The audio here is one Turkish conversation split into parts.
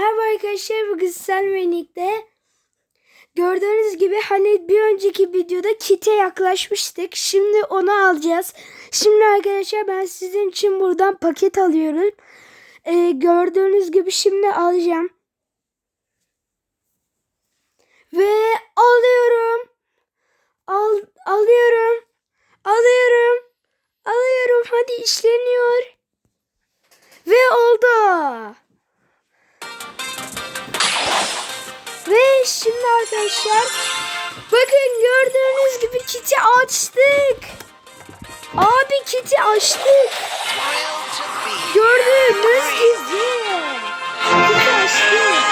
Merhaba arkadaşlar bugün Selmenik'te gördüğünüz gibi hani bir önceki videoda kite yaklaşmıştık. Şimdi onu alacağız. Şimdi arkadaşlar ben sizin için buradan paket alıyorum. Ee, gördüğünüz gibi şimdi alacağım. Ve alıyorum. Al, alıyorum. Alıyorum. Alıyorum. Hadi işleniyor. Ve oldu. Ve şimdi arkadaşlar bakın gördüğünüz gibi kiti açtık. Abi kiti açtık. Gördüğünüz gibi. Kiti açtık.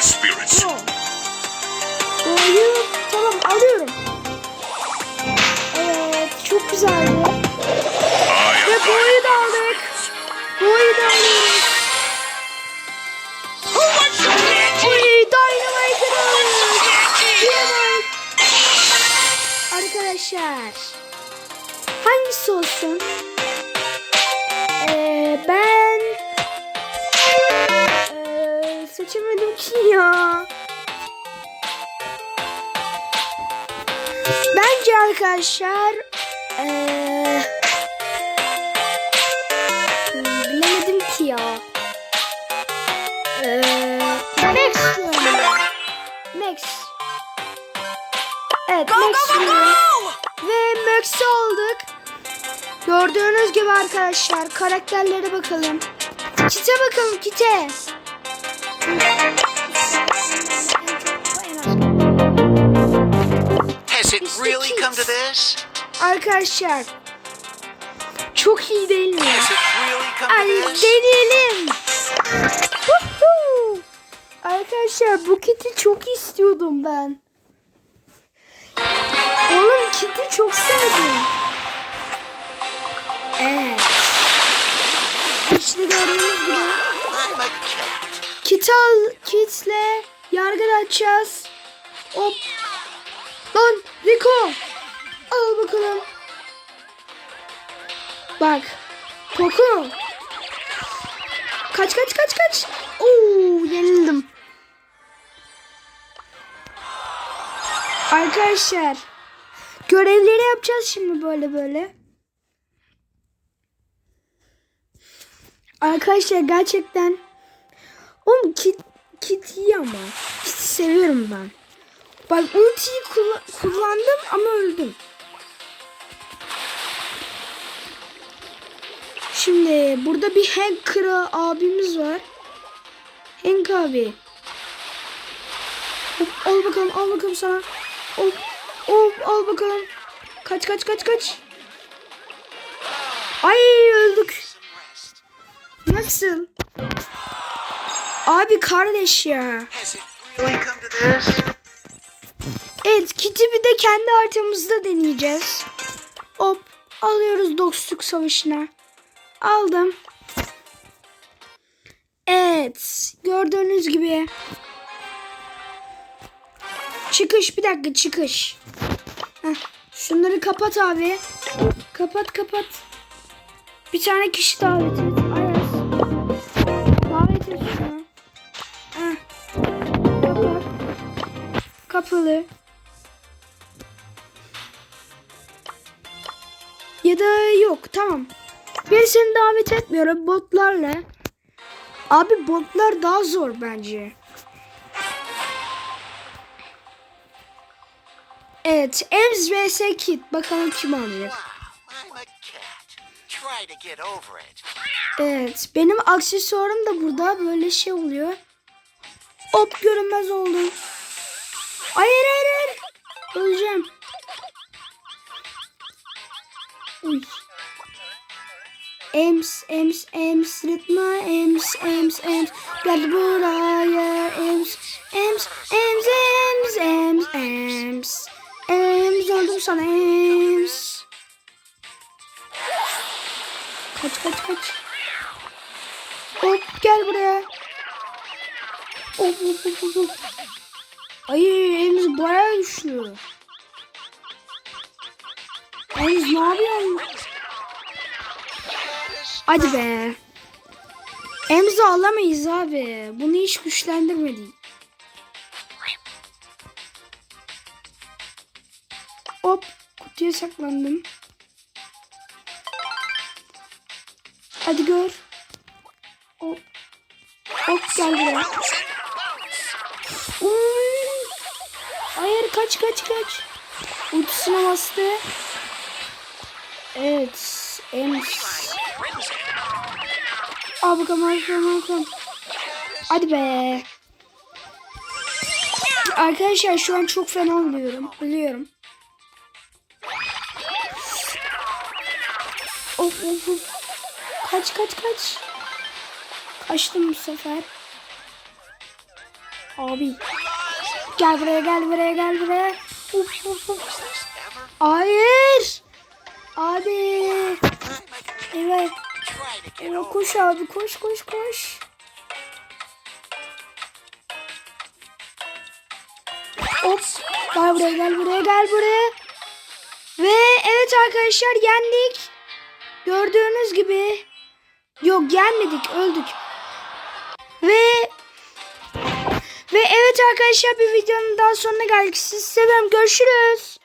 Spirits. Tamam. Alıyorum. Evet çok güzeldi. Ve boyu da aldık. Boyu da alıyoruz. Hangisi olsun? Ee, ben ee, seçemedim ki ya. Bence arkadaşlar ee, bilemedim ki ya. Ee, Max. Max. Evet Max. Ve Max'i olduk. Gördüğünüz gibi arkadaşlar karakterlere bakalım. Kite bakalım kite. Has it really come to this? Arkadaşlar çok iyi değil mi? Really Ay deneyelim. Arkadaşlar bu kiti çok istiyordum ben. Oğlum kiti çok sevdim. Al, kitle yargı açacağız. Hop. Lan Rico. Al bakalım. Bak. Poco. Kaç kaç kaç kaç. Oo yenildim. Arkadaşlar. Görevleri yapacağız şimdi böyle böyle. Arkadaşlar gerçekten Oğlum kit, kit iyi ama. Kit seviyorum ben. Bak ultiyi kulla- kullandım ama öldüm. Şimdi burada bir Hank abimiz var. Hank abi. Hop, al bakalım al bakalım sana. Hop, hop al bakalım. Kaç kaç kaç kaç. Nasıl? Abi kardeş ya. Evet kiti bir de kendi haritamızda deneyeceğiz. Hop alıyoruz dostluk savaşına. Aldım. Evet gördüğünüz gibi. Çıkış bir dakika çıkış. Heh, şunları kapat abi. Kapat kapat. Bir tane kişi davet Kapalı. Ya da yok tamam. Bir seni davet etmiyorum botlarla. Abi botlar daha zor bence. Evet, Ems vs Kit. Bakalım kim alacak. Evet, benim aksesuarım da burada böyle şey oluyor. Hop görünmez oldum. Hayır hayır hayır. Öleceğim. Uy. Ems, ems, ems, ritme, ems, ems, ems. Gel buraya, ems, ems, ems, ems, ems, ems. Ems, öldüm sana, ems. Kaç, kaç, kaç. Hop, gel buraya. Hop, hop, hop, hop. Ay, ems bayağı güçlü. Ems ne yapıyorsun? Hadi be. Emzo alamayız abi. Bunu hiç güçlendirmedik. Hop kutuya saklandım. Hadi gör. Hop. Hop gel buraya. Hayır kaç kaç kaç. Ultisine bastı. Evet. Ems. Bakalım al bakalım. Hadi be. Arkadaşlar şu an çok fena oluyorum. Biliyorum. Of of of. Kaç kaç kaç. Kaçtım bu sefer. Abi. Gel buraya gel buraya gel buraya. Uf, uf, uf. Hayır. Abi. Evet. Over. koş abi koş koş koş. Hop. Gel buraya gel buraya gel buraya. Ve evet arkadaşlar yendik. Gördüğünüz gibi. Yok yenmedik öldük. Ve ve evet arkadaşlar bir videonun daha sonuna geldik. Sizi seviyorum. Görüşürüz.